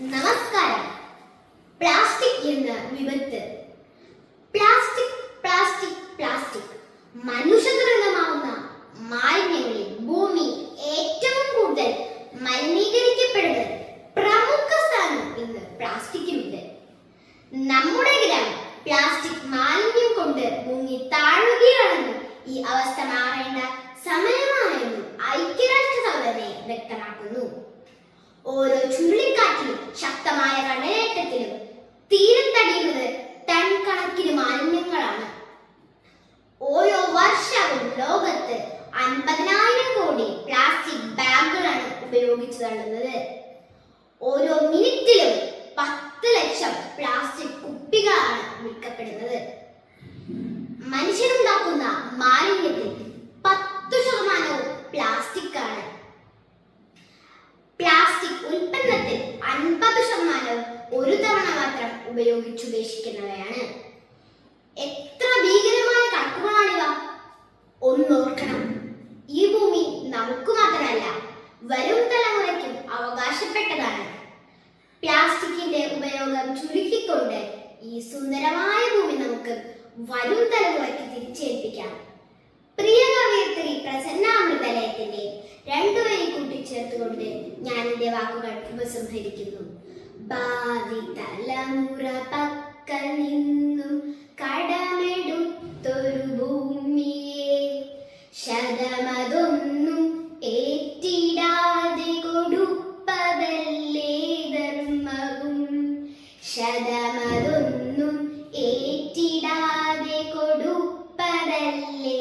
നമസ്കാരം. പ്ലാസ്റ്റിക് എന്ന വിപത്ത്. Plastic plastic plastic. മനുഷ്യനിർമ്മിതമാവുന്ന മാലിന്യങ്ങളിൽ ഭൂമി ഏറ്റവും കൂടുതൽ മലിനീകരിക്കപ്പെടുന്നത് പ്രമുഖ സ്ഥാനം ഇന്ന് പ്ലാസ്റ്റിക്കിനുണ്ട്. നമ്മുടെ ഗ്രാമം പ്ലാസ്റ്റിക് മാലിന്യം കൊണ്ട് മുങ്ങി താഴുകയാണെന്ന് ഓരോ ചുഴലിക്കാറ്റിലും ശക്തമായ കടലേറ്റത്തിലും തീരത്തടിയുന്നത് ടൺ കണക്കിന് മാലിന്യങ്ങളാണ്. ഓരോ വർഷവും ലോകത്ത് അൻപതിനായിരം കോടി പ്ലാസ്റ്റിക് ബാഗുകളാണ് ഉപയോഗിച്ചു തള്ളുന്നത്. ഓരോ മിനിറ്റിലും പത്ത് ലക്ഷം പ്ലാസ്റ്റിക് കുപ്പികളാണ് വിൽക്കപ്പെടുന്നത്. മനുഷ്യനുണ്ടാക്കുന്ന മാലിന്യത്തിൽ ഒരു തവണ മാത്രം ഉപയോഗിച്ചുപേക്ഷിക്കുന്നവയാണ് എത്ര ഭീകരമായ കണക്കുകളാണിവ ഒന്നോർക്കണം ഈ ഭൂമി നമുക്ക് മാത്രമല്ല വരും തലമുറയ്ക്കും അവകാശപ്പെട്ടതാണ്. പ്ലാസ്റ്റിക്കിന്റെ ഉപയോഗം ചുരുക്കിക്കൊണ്ട് ഈ സുന്ദരമായ ഭൂമി നമുക്ക് വരും തലമുറയ്ക്ക് തിരിച്ചേൽപ്പിക്കാം. പ്രിയ കവിയത്രി പ്രസന്ന അമൃതലയത്തിന്റെ രണ്ടു വരി കൂട്ടിച്ചേർത്തുകൊണ്ട് ഞാൻ എന്റെ വാക്കുകൾ ഉപസംഹരിക്കുന്നു. ഭാവി തലമുറ പക്ക നിന്നും കടമെടുത്തൊരു ഭൂമിയെ ശതമതൊന്നും ഏറ്റിടാതെ കൊടുപ്പതല്ലേ ധർമ്മവും? ശതമതൊന്നും ഏറ്റിടാതെ കൊടുപ്പതല്ലേ